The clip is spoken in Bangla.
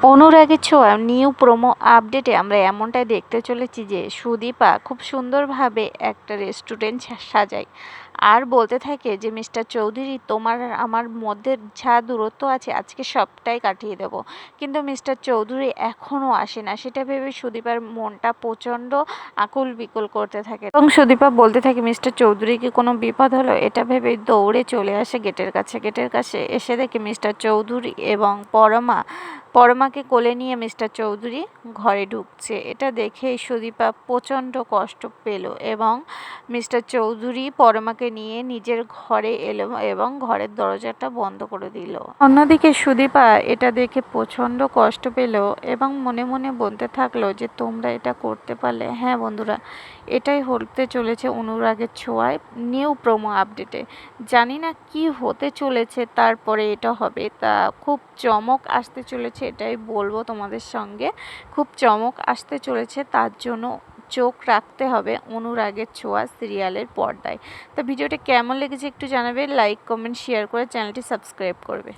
অনুরাগের ছোঁয়া নিউ প্রোমো আপডেটে আমরা এমনটাই দেখতে চলেছি যে সুদীপা খুব সুন্দরভাবে একটা রেস্টুরেন্ট সাজায়। আর বলতে থাকে যে মিস্টার চৌধুরী, তোমার আর আমার মধ্যে যা দূরত্ব আছে, আজকে সবটাই কাটিয়ে দেব। কিন্তু মিস্টার চৌধুরী এখনও আসে না। সেটা ভেবে সুদীপার মনটা প্রচণ্ড আকুল বিকুল করতে থাকে। এবং সুদীপা বলতে থাকে মিস্টার চৌধুরী কি কোনো বিপদ হলো? এটা ভেবে দৌড়ে চলে আসে গেটের কাছে। গেটের কাছে এসে দেখে মিস্টার চৌধুরী এবং পরমা পরমাকে কোলে নিয়ে মিস্টার চৌধুরী ঘরে ঢুকছে। এটা দেখে সুদীপা প্রচণ্ড কষ্ট পেল এবং মিস্টার চৌধুরী পরমাকে নিয়ে নিজের ঘরে এলো এবং ঘরের দরজাটা বন্ধ করে দিল। অন্যদিকে সুদীপা এটা দেখে প্রচণ্ড কষ্ট পেল এবং মনে মনে বলতে থাকল যে, তোমরা এটা করতে পারলে। হ্যাঁ বন্ধুরা, এটাই হতে চলেছে অনুরাগের ছোঁয়ায় নিউ প্রোমো আপডেটে। জানি না কি হতে চলেছে, তারপরে এটা হবে। তা খুব চমক আসতে চলেছে এটাই বলব তোমাদের সঙ্গে। খুব চমক আসতে চলেছে, তার জন্য চোখ রাখতে হবে অনুরাগের ছোঁয়া সিরিয়ালের পর্দায়। তো ভিডিওটা কেমন লেগেছে একটু জানাবে লাইক কমেন্ট শেয়ার করে চ্যানেলটি সাবস্ক্রাইব করবে।